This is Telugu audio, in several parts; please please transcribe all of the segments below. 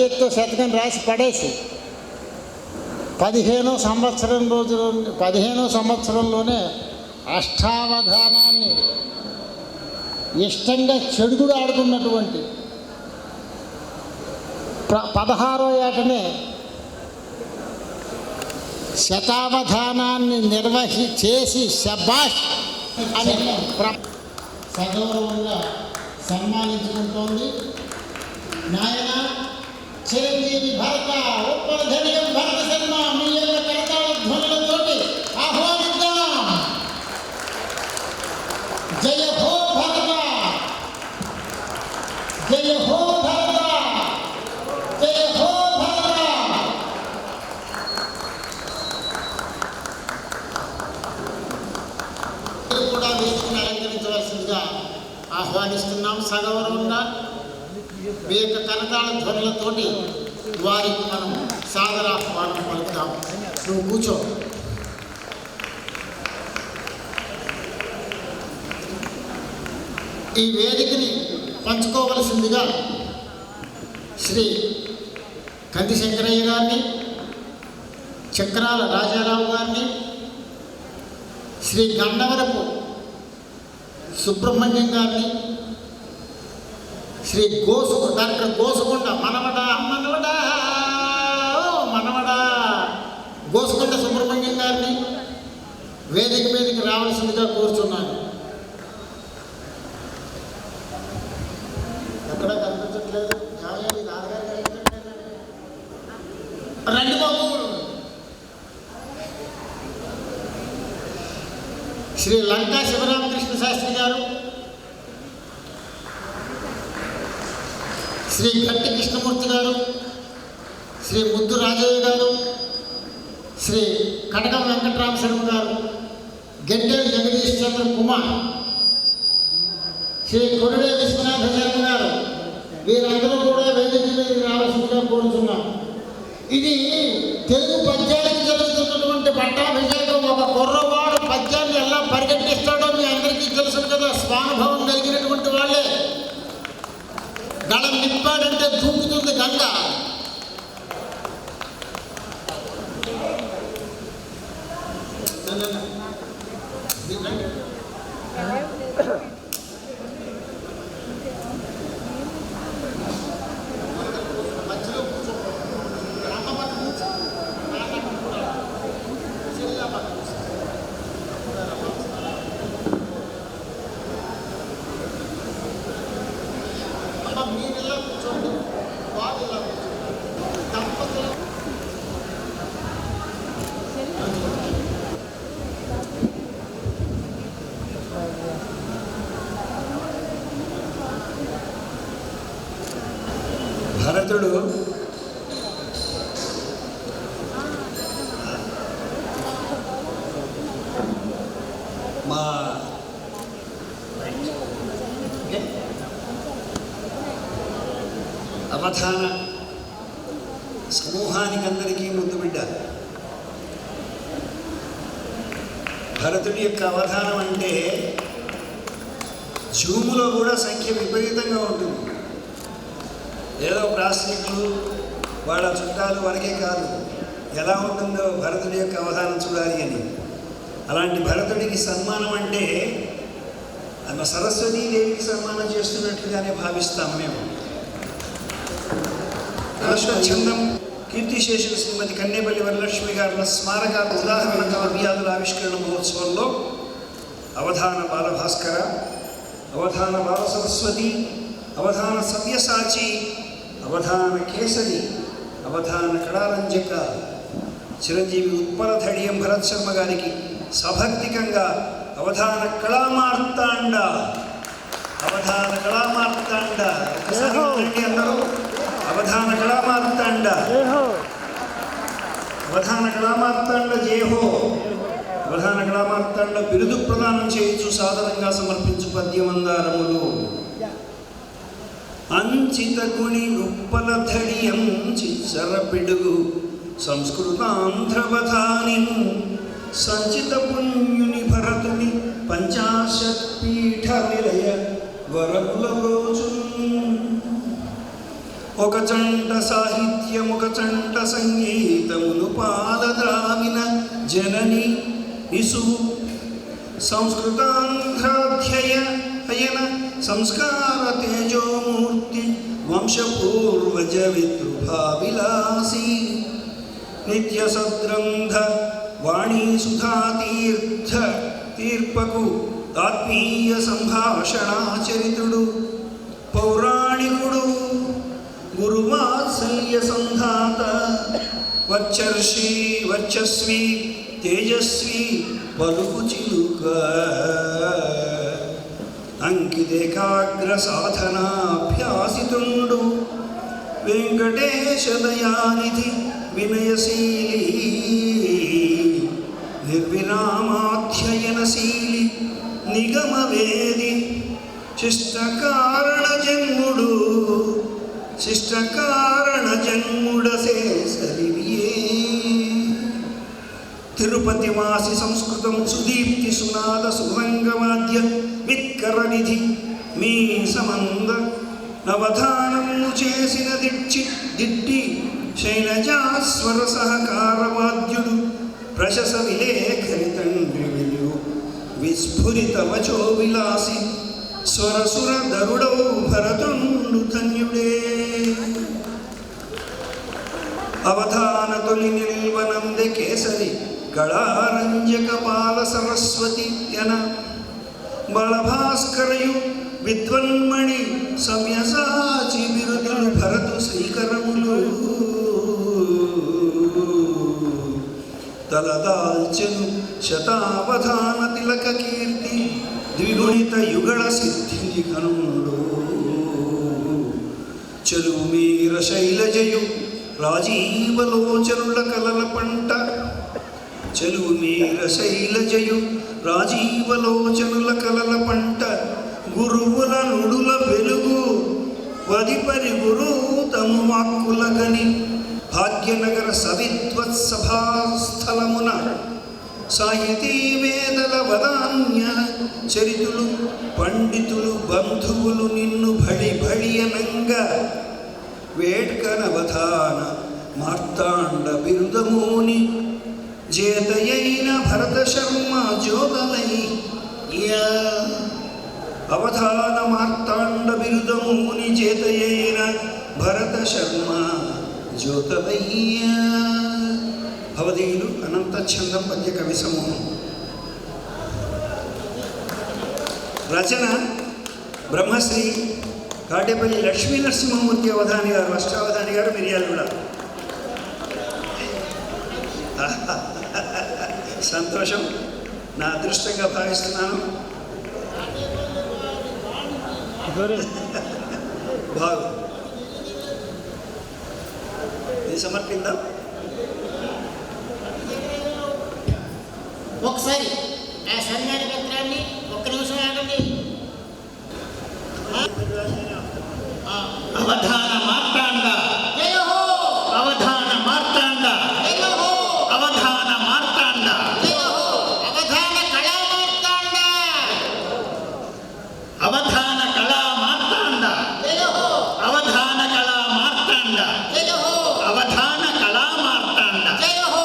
చేతితో శతకం రాసి పడేసి పదిహేనో సంవత్సరం రోజు పదిహేనో సంవత్సరంలోనే అష్టావధానాన్ని ఇష్టంగా చెడుగుడు ఆడుతున్నటువంటి ప్ర- పదహారో ఏటనే శతావధానాన్ని నిర్వహి చేసి శబాష్ అని సగౌరవంగా సన్మానించుకుంటోంది. నాయన చిరంజీవి భరత ఉప్పల ధనియం భరత శర్మ మీ యొక్క కరతాళ ధ్వనులతోటి ఆహ్వానిద్దాం. జయ హో భరత! జయ హో భరత! జయ హో భరత! కూడా వేదికను అలంకరించవలసిందిగా ఆహ్వానిస్తున్నాం. సగౌరవంగా మీ యొక్క కరతాళ ధ్వనులతోటి వారికి మనం సాదరాహ్వానం పలుకుతాం. నువ్వు కూర్చో. ఈ వేదికని పంచుకోవలసిందిగా శ్రీ కంది శంకరయ్య గారిని చక్రాల రాజారావు గారిని శ్రీ గండవరపు సుబ్రహ్మణ్యం గారిని శ్రీ గోసు డాక్టర్ గోసుకొండ మనవడా మనవడా మనవడా మనవడ. గోసుకొండ సుబ్రహ్మణ్యం గారిని వేదిక మీదకి రావాల్సిందిగా కోరుచున్నాను శ్రీ కట్టి కృష్ణమూర్తి గారు శ్రీ ముద్దు రాజయ్య గారు శ్రీ కటకం వెంకట్రామ శర్మ గారు గెడ్డేలు జగదీష్ చంద్ర కుమార్ శ్రీ కొరడే విశ్వనాథ శర్మ గారు వీరందరూ కూడా వేదిక మీద రావాల్సిందిగా కోరుతున్నాం ఇది அது நிற்பாடத்தை தூக்குதுன்னு கண்டா No, no, no. భరతుడు మా అవధాన సమూహానికందరికీ ముందు బిడ్డ. భరతుడి యొక్క అవధానం అంటే జూములో కూడా సంఖ్య విపరీతంగా ఉంటుంది. ఏదో ప్రాశ్నికులు వాళ్ళ చుట్టాలు వరకే కాదు. ఎలా ఉంటుందో భరతుడి యొక్క అవధానం చూడాలి అని. అలాంటి భరతుడికి సన్మానం అంటే ఆమె సరస్వతీదేవికి సన్మానం చేస్తున్నట్లుగానే భావిస్తాం మేము. అశ్వచ్ఛందం కీర్తిశేషులు శ్రీమతి కన్నేపల్లి వరలక్ష్మి గారుల స్మారక ఉదాహరణ కావ్యాదుల ఆవిష్కరణ మహోత్సవంలో అవధాన బాలభాస్కర అవధాన బాల సరస్వతి అవధాన సవ్యసాచి అవధాన కేసరి అవధాన కళారంజక. చిరంజీవి ఉత్పల ధడియం భరత్ శర్మ గారికి సభక్తికంగా అవధాన కళామార్తాండ. అవధాన కళామార్తాండ. అందరూ. అవధాన కళామార్తాండ. అవధాన కళామార్తాండ జేహో అవధాన కళామార్తాండ బిరుదు ప్రదానం చేయించు సాధారణంగా సమర్పించు పద్యమందారములు. అంచిత గుణి ఉప్పల ధడియం చిచ్చర పిడుగు సంస్కృతాంధ్రవధాని సంచిత పుణ్యుని భరతుని పంచాశత్ పీఠ నిలయ వరముల రోజు ఒక చంట సాహిత్యం ఒక చంట సంగీతమును పాలద్రావిన జనని ఇసువు సంస్కృతాంధ్రాధ్యయ అయన సంస్కార తేజోమూర్తి వంశపూర్వజ వితృభావిలాసి నిత్య సద్రంధ వాణీ సుధాతీర్థ తీర్పకు ఆత్మీయ సంభాషణాచరితుడు. పౌరాణికుడు గురువాత్సల్య సంధాత. వర్చర్షి వర్చస్వి తేజస్వి పలుకు చిలుక అంకితేకాగ్ర సాధనాభ్యాసితుండు వెంకటేశ వినయశీలి. నిర్విరామాధ్యయనశీలి. నిగమవేది. శిష్టకారణ జన్ముడు శిష్టకారణ జన్ముడసే సరివియే. తిరుపతి వాసి సంస్కృతం సుదీప్తి సునాద సుమ కరనిధి మీ సమంద నవధానము చేసిన దిచ్చి దిట్టి శైలజాస్వర సహకారవాద్యుడు ప్రశస విలేఖరి తండ్రి వెలు విస్ఫురిత వచో విలాసి స్వరసుర దరుడౌ భరతుండు ధన్యుడే. అవధాన తొలి నిల్వనందే కేసరి గళారంజక పాల సరస్వతి యన బలభాస్కరయు విద్వన్మణి సవ్యసాచి బిరుదులు భరతు శ్రీకరములు తలదాల్చెను శతావధాన తిలక కీర్తి ద్విగుణిత యుగళ సిద్ధిని కనుడు. చెలువు మీర శైలజయు రాజీవలోచనుల కలల పంట. చెలువు మీర శైలజయు రాజీవలోచనుల కలల పంట గురువుల నుడుల వెలుగు వదిపరి గురు తము వాక్కుల గని భాగ్యనగర సవిద్వత్సభాస్థలమున సాహితీ వేదల వదాన్య చరితులు పండితులు బంధువులు నిన్ను భడి భడియనంగా వేడ్కనవధాన మార్తాండ బిరుదమోని జేతయైన భరత శర్మ జ్యోతలయ్య అవధాన మార్తాండ బిరుదమోని జేతయైన భరత శర్మ జ్యోతలయ్య భవదీయులు అనంత ఛంద పద్య కవి సమూహం. రచన బ్రహ్మశ్రీ కాటేపల్లి లక్ష్మీ నరసింహమూర్తి అవధాని గారు అష్టావధాని గారు మిరియాలు సంతోషం. నా అదృష్టంగా భావిస్తున్నాను. బాగు. ఇది సమర్పిందాం? ఒకసారి ఆ సన్మాన పత్రాన్ని ఒక్క నిమిషం ఆగండి. అవధాన మార్తాండ జయ హో అవధాన మార్తాండ జయ హో అవధాన మార్తాండ జయ హో అవధాన కళా మార్తాండ అవధాన కళా మార్తాండ జయ హో అవధాన కళా మార్తాండ జయ హో అవధాన కళా మార్తాండ జయ హో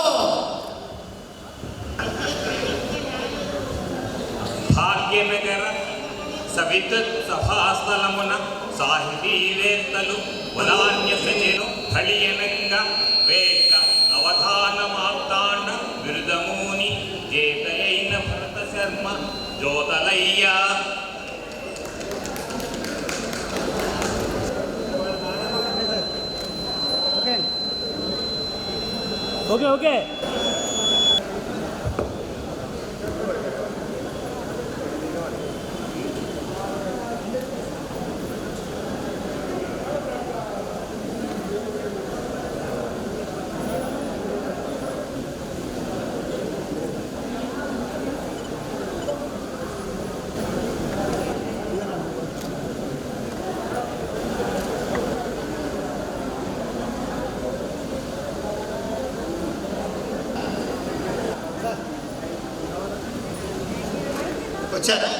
భాగ్యనగర సవిద్యుత్ సభాస్థలమున సాహితీవేత్తలు వదాన్య వదాన్యసజను ఫళియనంగ వేక అవధాన మార్తాండ బిరుదమూని జేతయైన భరత శర్మ జ్యోతలయ్య. Okay okay. వచ్చారా